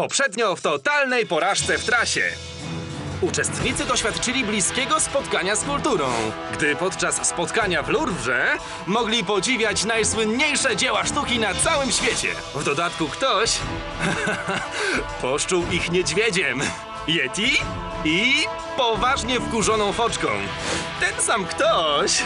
Poprzednio w totalnej porażce w trasie. Uczestnicy doświadczyli bliskiego spotkania z kulturą, gdy podczas spotkania w Louvre mogli podziwiać najsłynniejsze dzieła sztuki na całym świecie. W dodatku ktoś poszczuł ich niedźwiedziem, Yeti i poważnie wkurzoną foczką. Ten sam ktoś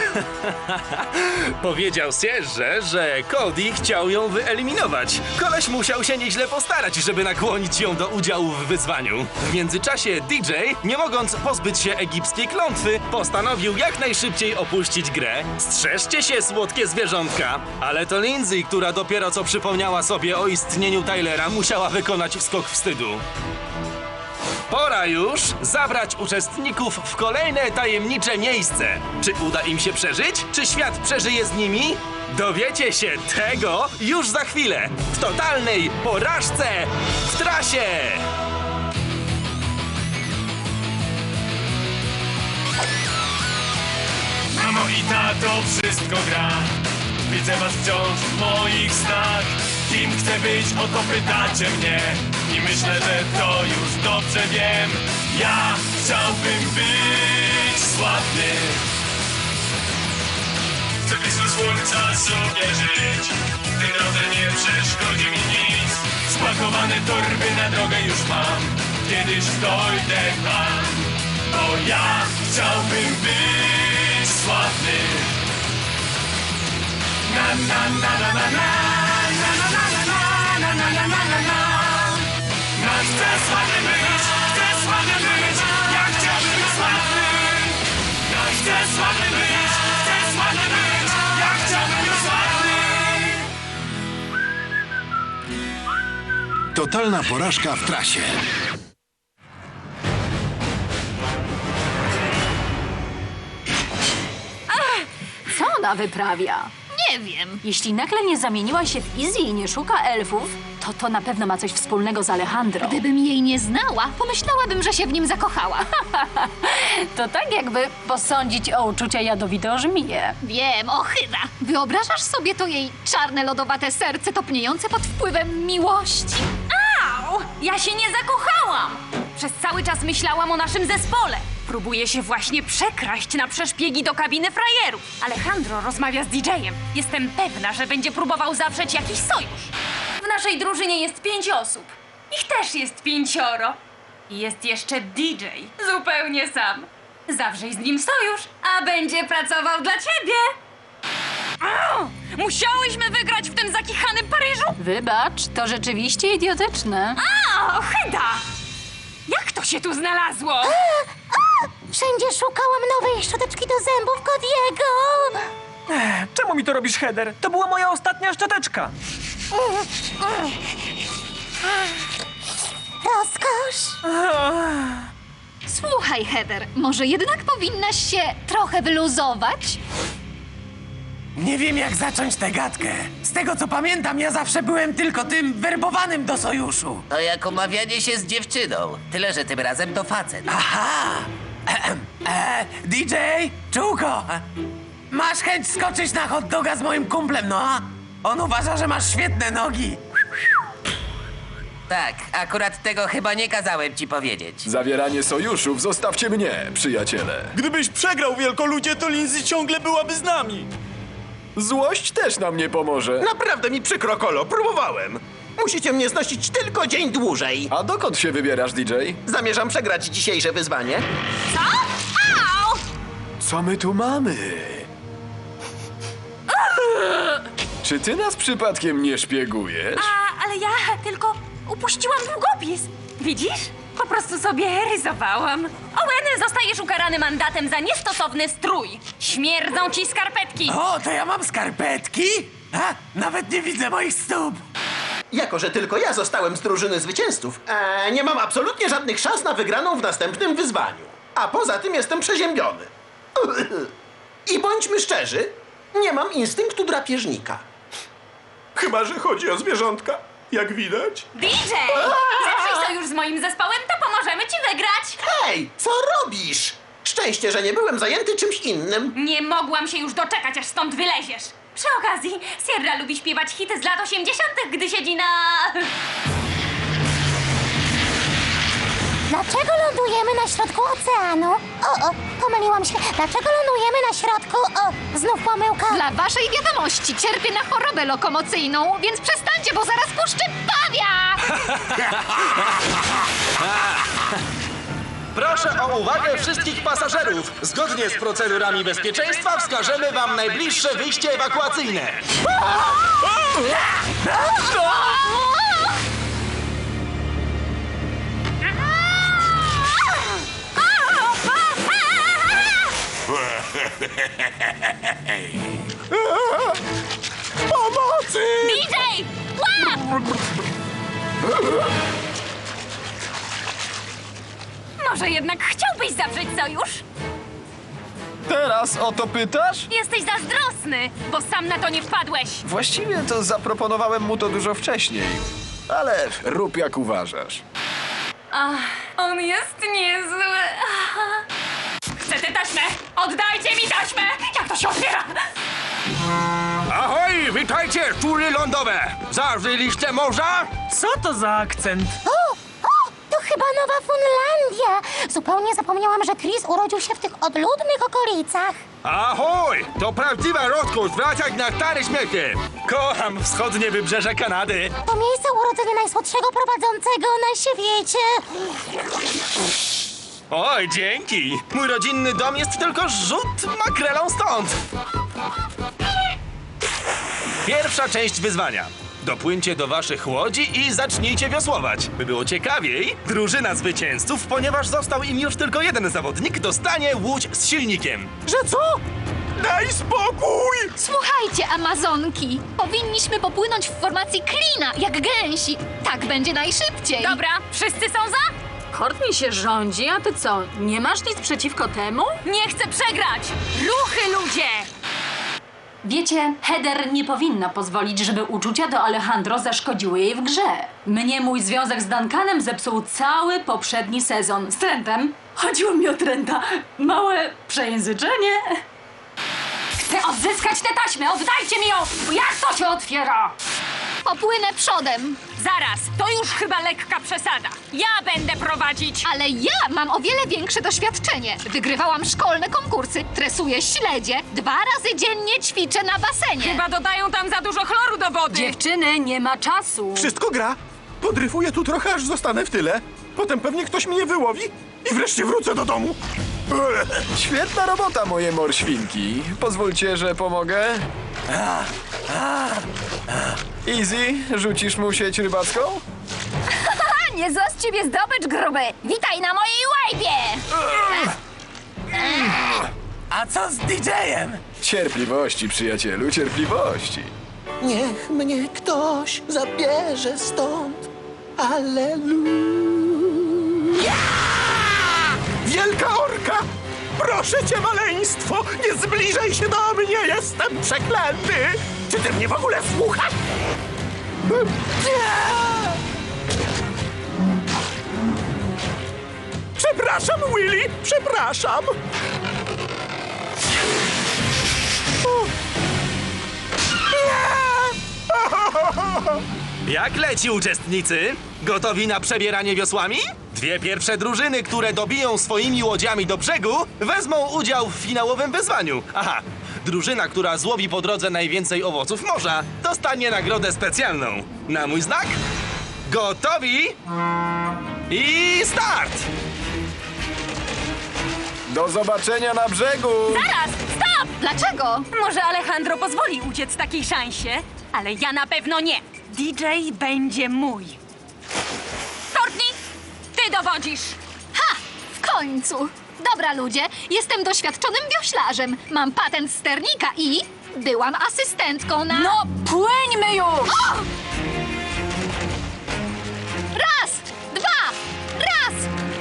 powiedział Sierze, że Cody chciał ją wyeliminować. Koleś musiał się nieźle postarać, żeby nakłonić ją do udziału w wyzwaniu. W międzyczasie DJ, nie mogąc pozbyć się egipskiej klątwy, postanowił jak najszybciej opuścić grę. Strzeżcie się, słodkie zwierzątka! Ale to Lindsay, która dopiero co przypomniała sobie o istnieniu Tylera, musiała wykonać skok wstydu. Pora już zabrać uczestników w kolejne tajemnicze miejsce. Czy uda im się przeżyć? Czy świat przeżyje z nimi? Dowiecie się tego już za chwilę w totalnej porażce w trasie! Mamo i tato, wszystko gra Widzę was wciąż w moich snach Kim chcę być, o to pytacie mnie. I myślę, że to już dobrze wiem. Ja chciałbym być sławny. Chcę blisko słońca sobie żyć. Tej drodze nie przeszkodzi mi nic. Spakowane torby na drogę już mam. Kiedyś dojdę tam Bo ja chciałbym być sławny. Na na na Na na na Totalna porażka w trasie. Co ona wyprawia? Nie wiem. Jeśli nagle nie zamieniła się w Izzy i nie szuka elfów, to to na pewno ma coś wspólnego z Alejandro. Gdybym jej nie znała, pomyślałabym, że się w nim zakochała. To tak jakby posądzić o uczucia jadowite o żmiję. Wiem, ochyda. Wyobrażasz sobie to jej czarne, lodowate serce topniejące pod wpływem miłości? Au! Ja się nie zakochałam! Przez cały czas myślałam o naszym zespole. Próbuję się właśnie przekraść na przeszpiegi do kabiny frajerów. Alejandro rozmawia z DJ-em. Jestem pewna, że będzie próbował zawrzeć jakiś sojusz. W naszej drużynie jest pięć osób. Ich też jest pięcioro. I jest jeszcze DJ, zupełnie sam. Zawrzyj z nim sojusz, a będzie pracował dla ciebie. Au! Musiałyśmy wygrać w tym zakichanym Paryżu? Wybacz, to rzeczywiście idiotyczne. A, ochyda! Jak to się tu znalazło? Wszędzie szukałam nowej szczoteczki do zębów Kodiego. Czemu mi to robisz, Heather? To była moja ostatnia szczoteczka. Rozkosz. Słuchaj, Heather, może jednak powinnaś się trochę wyluzować? Nie wiem, jak zacząć tę gadkę. Z tego, co pamiętam, ja zawsze byłem tylko tym werbowanym do sojuszu. To jak umawianie się z dziewczyną. Tyle, że tym razem to facet. Aha! E, DJ, czółko! Masz chęć skoczyć na hot doga z moim kumplem, no? a? On uważa, że masz świetne nogi. Tak, akurat tego chyba nie kazałem ci powiedzieć. Zawieranie sojuszów zostawcie mnie, przyjaciele. Gdybyś przegrał, wielkoludzie, to Lindsay ciągle byłaby z nami Złość też nam nie pomoże. Naprawdę mi przykro, Kolo, próbowałem. Musicie mnie znosić tylko dzień dłużej. A dokąd się wybierasz, DJ? Zamierzam przegrać dzisiejsze wyzwanie. Co my tu mamy? Czy ty nas przypadkiem nie szpiegujesz? A, ale ja tylko upuściłam długopis. Widzisz? Po prostu sobie rysowałam. Owen, zostajesz ukarany mandatem za niestosowny strój. Śmierdzą ci skarpetki. O, to ja mam skarpetki? A, nawet nie widzę moich stóp. Jako, że tylko ja zostałem z drużyny zwycięzców, e, nie mam absolutnie żadnych szans na wygraną w następnym wyzwaniu. A poza tym jestem przeziębiony. I bądźmy szczerzy, nie mam instynktu drapieżnika. Chyba, że chodzi o zwierzątka, jak widać. DJ! Zawrzyj sojusz z moim zespołem, to pomożemy ci wygrać. Hej, co robisz? Szczęście, że nie byłem zajęty czymś innym. Nie mogłam się już doczekać, aż stąd wyleziesz. Przy okazji, Sierra lubi śpiewać hity z lat 80., gdy siedzi na... Dlaczego lądujemy na środku oceanu? O, o, pomyliłam się. Dlaczego lądujemy na środku? O, znów pomyłka. Dla waszej wiadomości cierpię na chorobę lokomocyjną, więc przestańcie, bo zaraz puszczę pawia! Proszę o uwagę wszystkich pasażerów. Zgodnie z procedurami bezpieczeństwa wskażemy wam najbliższe wyjście ewakuacyjne. DJ! Łap! Może jednak chciałbyś zawrzeć sojusz? Teraz o to pytasz? Jesteś zazdrosny, bo sam na to nie wpadłeś. Właściwie to zaproponowałem mu to dużo wcześniej. Ale rób jak uważasz. On jest niezły. Chcę tę taśmę! Oddajcie mi taśmę! Jak to się otwiera? Ahoj, witajcie, szczury lądowe! Zażyliście morza? Co to za akcent? O, chyba Nowa Funlandia. Zupełnie zapomniałam, że Chris urodził się w tych odludnych okolicach. Ahoj, to prawdziwa rozkosz wracać na stare śmiechy. Kocham wschodnie wybrzeże Kanady. To miejsce urodzenia najsłodszego prowadzącego na świecie. Oj, dzięki. Mój rodzinny dom jest tylko rzut makrelą stąd. Pierwsza część wyzwania. Dopłyńcie do waszych łodzi i zacznijcie wiosłować. By było ciekawiej, drużyna zwycięzców, ponieważ został im już tylko jeden zawodnik, dostanie łódź z silnikiem. Że co? Daj spokój! Słuchajcie, Amazonki! Powinniśmy popłynąć w formacji klina, jak gęsi. Tak będzie najszybciej. Dobra, wszyscy są za? Courtney się rządzi, a ty co, nie masz nic przeciwko temu? Nie chcę przegrać! Ruchy, ludzie! Wiecie, Heather nie powinna pozwolić, żeby uczucia do Alejandro zaszkodziły jej w grze. Mnie mój związek z Duncanem zepsuł cały poprzedni sezon. Z Trentem. Chodziło mi o Trenta. Małe przejęzyczenie. Chcę odzyskać tę taśmę, oddajcie mi ją! Jak to się otwiera? Popłynę przodem, Zaraz, to już chyba lekka przesada. Ja będę prowadzić. ale ja mam o wiele większe doświadczenie. Wygrywałam szkolne konkursy, tresuję śledzie, dwa razy dziennie ćwiczę na basenie. Chyba dodają tam za dużo chloru do wody. Dziewczyny, nie ma czasu. Wszystko gra. Podryfuję tu trochę, aż zostanę w tyle. Potem pewnie ktoś mnie wyłowi i wreszcie wrócę do domu. Świetna robota, moje morświnki. Pozwólcie, że pomogę. Easy, rzucisz mu sieć rybacką? Nie z ciebie zdobycz gruby. Witaj na mojej łajbie. A co z DJ-em? Cierpliwości, przyjacielu, cierpliwości. Niech mnie ktoś zabierze stąd. Alleluja! Wielka orka! Proszę cię, maleństwo! Nie zbliżaj się do mnie! Jestem przeklęty! Czy ty mnie w ogóle słuchasz? Przepraszam, Willy! Przepraszam! Jak leci uczestnicy? Gotowi na przebieranie wiosłami? Dwie pierwsze drużyny, które dobiją swoimi łodziami do brzegu, wezmą udział w finałowym wyzwaniu. Aha, drużyna, która złowi po drodze najwięcej owoców morza, dostanie nagrodę specjalną. Na mój znak? Gotowi? I start! Do zobaczenia na brzegu! Zaraz, stop! Dlaczego? Może Alejandro pozwoli uciec takiej szansie, ale ja na pewno nie. DJ będzie mój. Ty dowodzisz. Ha! W końcu! Dobra, ludzie, jestem doświadczonym wioślarzem. Mam patent sternika i byłam asystentką na... No, płyńmy już! Raz, dwa, raz!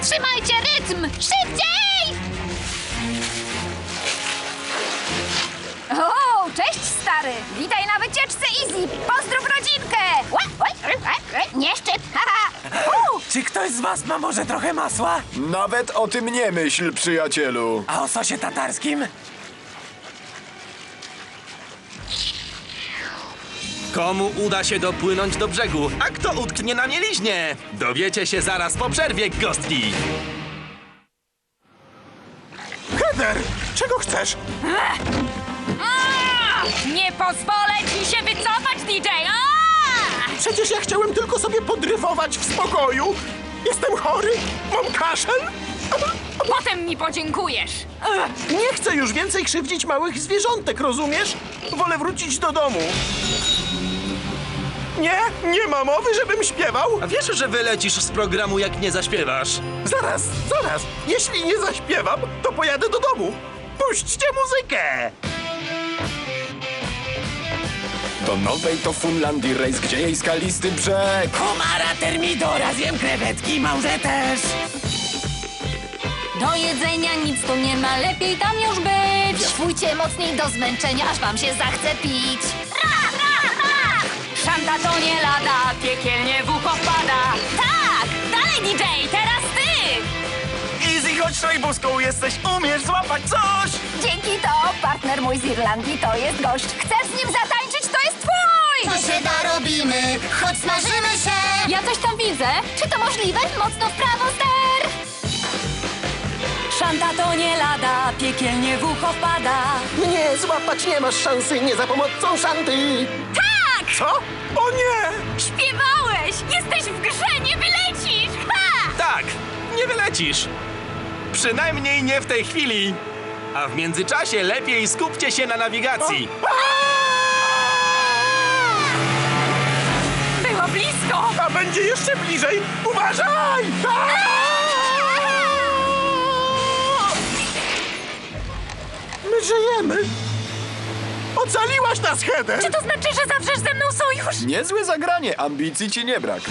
Trzymajcie rytm! Szybciej! O, cześć stary. Witaj na wycieczce Easy. Pozdrów rodzinkę. Ła, ła, ła, ła. Nie szczyt. Czy ktoś z was ma może trochę masła? Nawet o tym nie myśl, przyjacielu. A o sosie tatarskim? Komu uda się dopłynąć do brzegu, a kto utknie na mieliźnie? Dowiecie się zaraz po przerwie, gostki. Heather, czego chcesz? Nie pozwolę ci się wycofać, DJ! A! Przecież ja chciałem tylko sobie podryfować w spokoju. Jestem chory, mam kaszel. Potem mi podziękujesz. Nie chcę już więcej krzywdzić małych zwierzątek, rozumiesz? Wolę wrócić do domu. Nie, nie ma mowy, żebym śpiewał. A wiesz, że wylecisz z programu, jak nie zaśpiewasz? Zaraz, zaraz. Jeśli nie zaśpiewam, to pojadę do domu. Puśćcie muzykę. Do nowej to Funlandii rejs, gdzie jej skalisty brzeg. Komara, termidora, zjem krewetki, małże też. Do jedzenia nic tu nie ma, lepiej tam już być. Świujcie mocniej do zmęczenia, aż wam się zachce pić. Szanta to nie lada, piekielnie w ucho wpada. Tak! Dalej, DJ, teraz ty! Easy, chodź szajbuską, jesteś, umiesz złapać coś! Dzięki to partner mój z Irlandii to jest gość. Chcesz z nim jest da robimy, choć smażymy się. Ja coś tam widzę. Czy to możliwe? Mocno w prawo, ster! Szanta to nie lada, piekielnie w ucho wpada. Mnie złapać nie masz szansy, nie za pomocą szanty. Tak! Co? O nie! Śpiewałeś! Jesteś w grze, nie wylecisz! Ha! Tak, nie wylecisz. Przynajmniej nie w tej chwili. A w międzyczasie lepiej skupcie się na nawigacji. Było będzie jeszcze bliżej! Uważaj! My żyjemy! Ocaliłaś nas, Heather! Czy to znaczy, że zawrzesz ze mną sojusz? Niezłe zagranie, ambicji ci nie brak.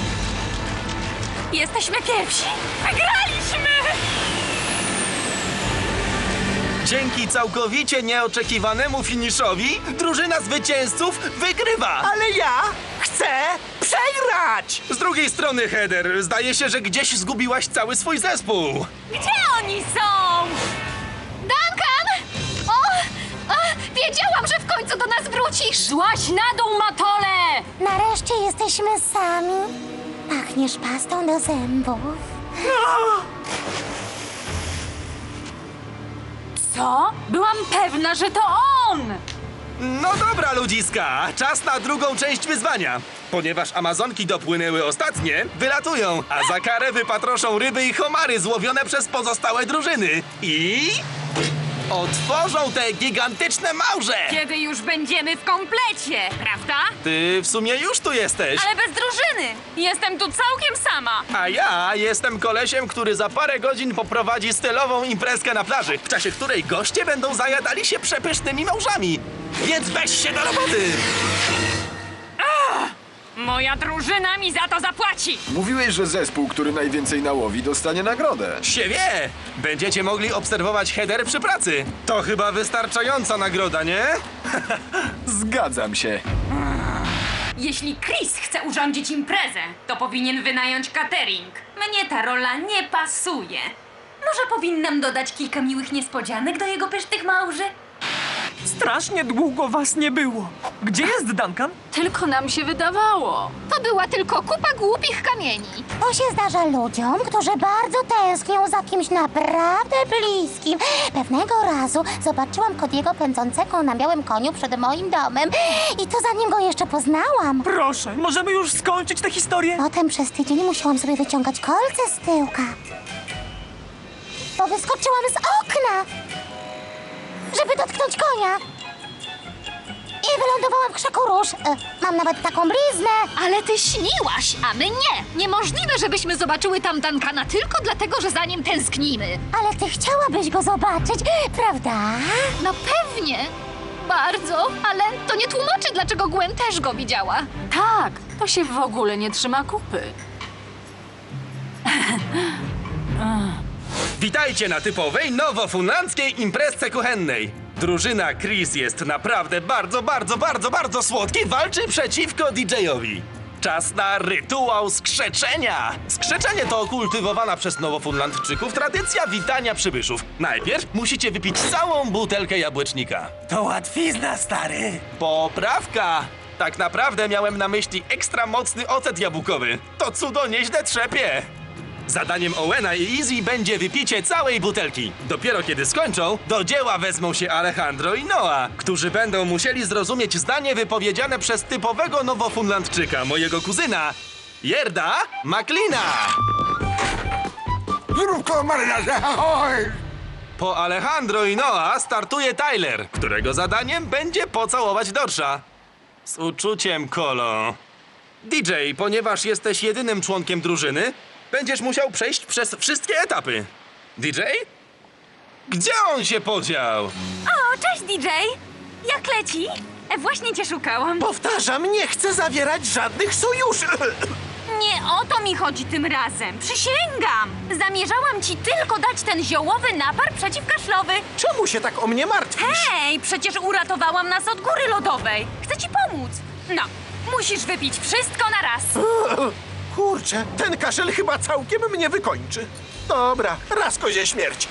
Jesteśmy pierwsi! Wygraliśmy! Dzięki całkowicie nieoczekiwanemu finiszowi drużyna zwycięzców wygrywa. Ale ja chcę przegrać! Z drugiej strony, Heather, zdaje się, że gdzieś zgubiłaś cały swój zespół. Gdzie oni są? Duncan! O! A, wiedziałam, że w końcu do nas wrócisz! Złaś na dół, Matole! Nareszcie jesteśmy sami. Pachniesz pastą do zębów. Co? Byłam pewna, że to on! No dobra, ludziska, czas na drugą część wyzwania. Ponieważ Amazonki dopłynęły ostatnie, wylatują, a za karę wypatroszą ryby i homary złowione przez pozostałe drużyny. I... otworzą te gigantyczne małże! Kiedy już będziemy w komplecie, prawda? Ty w sumie już tu jesteś. Ale bez drużyny! Jestem tu całkiem sama! A ja jestem kolesiem, który za parę godzin poprowadzi stylową imprezkę na plaży, w czasie której goście będą zajadali się przepysznymi małżami. Więc weź się do roboty! Moja drużyna mi za to zapłaci! Mówiłeś, że zespół, który najwięcej nałowi, dostanie nagrodę. Się wie! Będziecie mogli obserwować header przy pracy. To chyba wystarczająca nagroda, nie? Zgadzam się. Jeśli Chris chce urządzić imprezę, to powinien wynająć catering. Mnie ta rola nie pasuje. Może powinnam dodać kilka miłych niespodzianek do jego pysznych małży? Strasznie długo was nie było. Gdzie jest Duncan? Tylko nam się wydawało. To była tylko kupa głupich kamieni. To się zdarza ludziom, którzy bardzo tęsknią za kimś naprawdę bliskim. Pewnego razu zobaczyłam Kodiego pędzącego na białym koniu przed moim domem i to zanim go jeszcze poznałam. Proszę, możemy już skończyć tę historię? Potem przez tydzień musiałam sobie wyciągać kolce z tyłka. Bo wyskoczyłam z okna, żeby dotknąć konia. I wylądowałam w krzaku róż. E, mam nawet taką bliznę. Ale ty śniłaś, a my nie. Niemożliwe, żebyśmy zobaczyły tam Duncana tylko dlatego, że za nim tęsknimy. Ale ty chciałabyś go zobaczyć, prawda? No pewnie. Bardzo, ale to nie tłumaczy, dlaczego Gwen też go widziała. Tak, to się w ogóle nie trzyma kupy. Witajcie na typowej nowofunlandzkiej imprezce kuchennej. Drużyna Chris jest naprawdę bardzo, bardzo, bardzo, bardzo słodki. Walczy przeciwko DJ-owi. Czas na rytuał skrzeczenia. Skrzeczenie to kultywowana przez nowofunlandczyków tradycja witania przybyszów. Najpierw musicie wypić całą butelkę jabłecznika. To łatwizna, stary. Poprawka! Tak naprawdę miałem na myśli ekstra mocny ocet jabłkowy. To cudo nieźle trzepie. Zadaniem Owena i Easy będzie wypicie całej butelki. Dopiero kiedy skończą, do dzieła wezmą się Alejandro i Noah, którzy będą musieli zrozumieć zdanie wypowiedziane przez typowego nowofunlandczyka, mojego kuzyna, Jerda Maclina. Zrób to, marynarze! Ahoj! Po Alejandro i Noah startuje Tyler, którego zadaniem będzie pocałować Dorsza. Z uczuciem, Kolo. DJ, ponieważ jesteś jedynym członkiem drużyny, będziesz musiał przejść przez wszystkie etapy. DJ? Gdzie on się podział? O, cześć DJ! Jak leci? E, właśnie cię szukałam. Powtarzam, nie chcę zawierać żadnych sojuszy. Nie o to mi chodzi tym razem. Przysięgam! Zamierzałam ci tylko dać ten ziołowy napar przeciwkaszlowy. Czemu się tak o mnie martwisz? Hej, przecież uratowałam nas od góry lodowej. Chcę ci pomóc. No, musisz wypić wszystko na raz. Kurczę, ten kaszel chyba całkiem mnie wykończy. Dobra, raz kozie śmierć.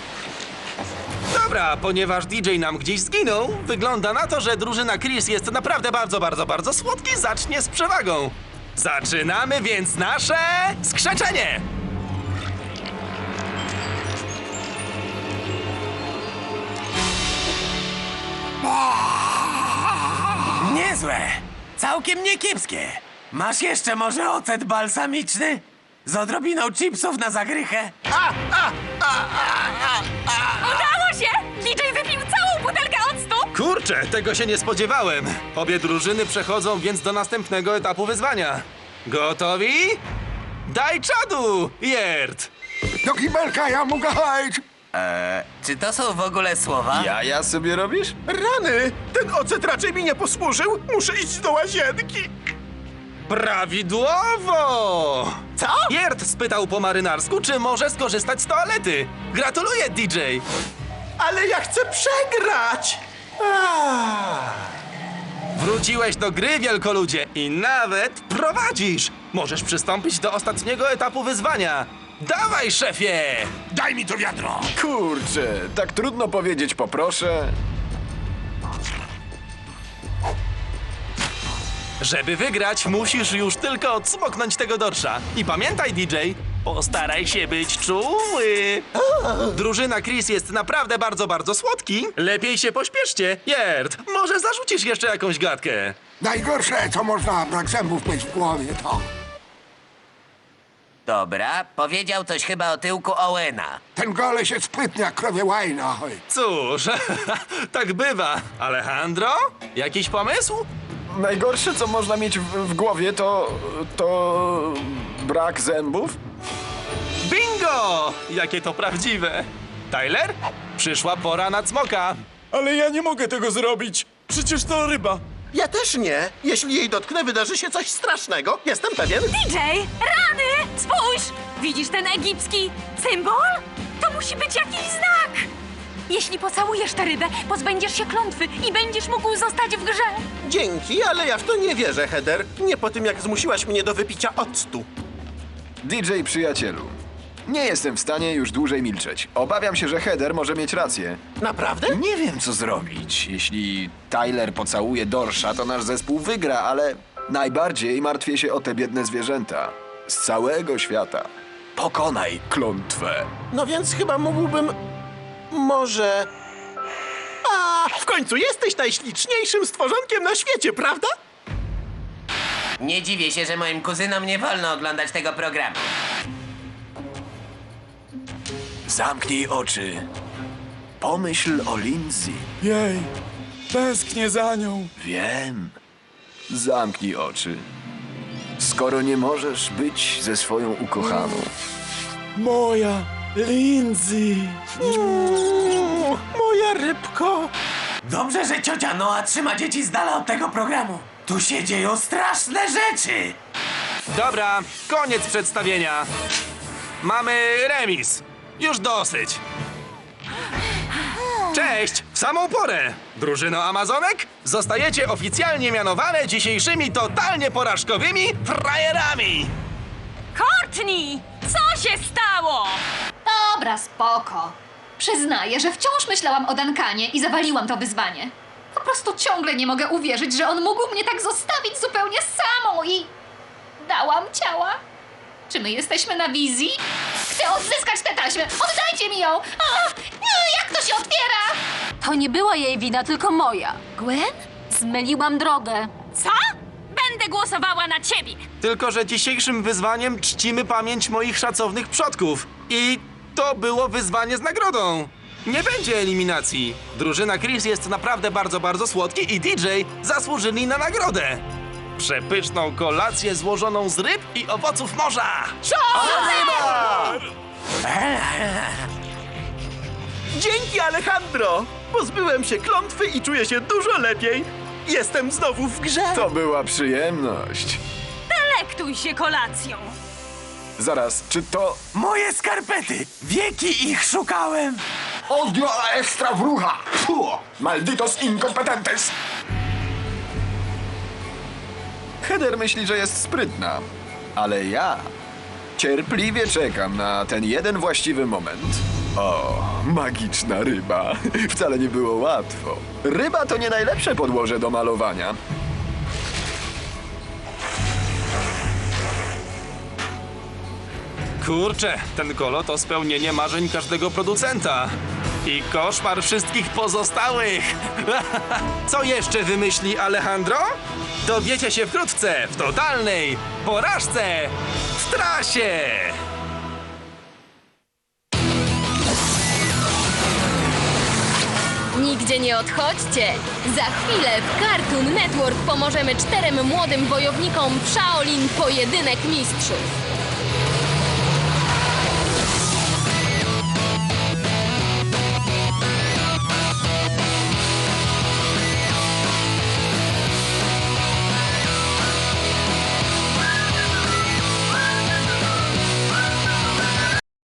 Dobra, ponieważ DJ nam gdzieś zginął, wygląda na to, że drużyna Chris jest naprawdę bardzo, bardzo, bardzo słodki, zacznie z przewagą. Zaczynamy więc nasze skrzeczenie! Niezłe! Całkiem niekiepskie! Masz jeszcze może ocet balsamiczny? Z odrobiną chipsów na zagrychę? Udało się! DJ wypił całą butelkę octu! Kurczę, tego się nie spodziewałem. Obie drużyny przechodzą więc do następnego etapu wyzwania. Gotowi? Daj czadu, Jert! Do kibelka ja mogę hajć! Eee, czy to są w ogóle słowa? Ja, ja sobie robisz? Rany! Ten ocet raczej mi nie posłużył. Muszę iść do łazienki. Prawidłowo! Co? Jert spytał po marynarsku, czy może skorzystać z toalety. Gratuluję, DJ! Ale ja chcę przegrać! Ah. Wróciłeś do gry, wielkoludzie, i nawet prowadzisz! Możesz przystąpić do ostatniego etapu wyzwania. Dawaj, szefie! Daj mi to wiadro! Kurczę, tak trudno powiedzieć poproszę. Żeby wygrać, musisz już tylko odsmoknąć tego dorsza. I pamiętaj, DJ, postaraj się być czuły. Drużyna Chris jest naprawdę bardzo, bardzo słodki. Lepiej się pośpieszcie. Jert, może zarzucisz jeszcze jakąś gadkę? Najgorsze, co można brak zębów mieć w głowie, to... Dobra, powiedział coś chyba o tyłku Owena. Ten gole się sprytny jak krowie łajna. oj. Cóż, tak bywa. Alejandro, jakiś pomysł? Najgorsze, co można mieć w, w głowie, to. to. brak zębów? Bingo! Jakie to prawdziwe. Tyler, przyszła pora na cmoka. Ale ja nie mogę tego zrobić. Przecież to ryba. Ja też nie. Jeśli jej dotknę, wydarzy się coś strasznego. Jestem pewien. DJ, rany! Spójrz! Widzisz ten egipski symbol? To musi być jakiś znak! Jeśli pocałujesz tę rybę, pozbędziesz się klątwy i będziesz mógł zostać w grze. Dzięki, ale ja w to nie wierzę, Heather. Nie po tym, jak zmusiłaś mnie do wypicia octu. DJ przyjacielu. Nie jestem w stanie już dłużej milczeć. Obawiam się, że Heather może mieć rację. Naprawdę? Nie wiem, co zrobić. Jeśli Tyler pocałuje Dorsza, to nasz zespół wygra, ale najbardziej martwię się o te biedne zwierzęta. Z całego świata. Pokonaj klątwę. No więc chyba mógłbym. Może. A, w końcu jesteś najśliczniejszym stworzonkiem na świecie, prawda? Nie dziwię się, że moim kuzynom nie wolno oglądać tego programu. Zamknij oczy. Pomyśl o Lindsay. Jej, tęsknię za nią. Wiem. Zamknij oczy. Skoro nie możesz być ze swoją ukochaną. Moja Lindsay. Uuu, moja rybko. Dobrze, że ciocia Noa trzyma dzieci z dala od tego programu. Tu się dzieją straszne rzeczy! Dobra, koniec przedstawienia. Mamy remis. Już dosyć. Cześć, w samą porę. Drużyno Amazonek, zostajecie oficjalnie mianowane dzisiejszymi totalnie porażkowymi frajerami. Courtney! Co się stało? Dobra, spoko. Przyznaję, że wciąż myślałam o Dankanie i zawaliłam to wyzwanie. W prostu ciągle nie mogę uwierzyć, że on mógł mnie tak zostawić zupełnie samą i... Dałam ciała. Czy my jesteśmy na wizji? Chcę odzyskać tę taśmę! Oddajcie mi ją! A, jak to się otwiera? To nie była jej wina, tylko moja. Gwen? Zmyliłam drogę. Co? Będę głosowała na ciebie. Tylko, że dzisiejszym wyzwaniem czcimy pamięć moich szacownych przodków. I to było wyzwanie z nagrodą. Nie będzie eliminacji. Drużyna Chris jest naprawdę bardzo, bardzo słodki i DJ zasłużyli na nagrodę. Przepyszną kolację złożoną z ryb i owoców morza. Dzięki, Alejandro! Pozbyłem się klątwy i czuję się dużo lepiej. Jestem znowu w grze. To była przyjemność. Delektuj się kolacją. Zaraz, czy to... Moje skarpety! Wieki ich szukałem! Odio a extra bruja! Malditos incompetentes! Heather myśli, że jest sprytna. Ale ja cierpliwie czekam na ten jeden właściwy moment. O, magiczna ryba. Wcale nie było łatwo. Ryba to nie najlepsze podłoże do malowania. Kurczę, ten kolo to spełnienie marzeń każdego producenta. I koszmar wszystkich pozostałych. Co jeszcze wymyśli Alejandro? Dowiecie się wkrótce w totalnej porażce w trasie. Nigdzie nie odchodźcie! Za chwilę w Cartoon Network pomożemy czterem młodym wojownikom Shaolin Pojedynek Mistrzów.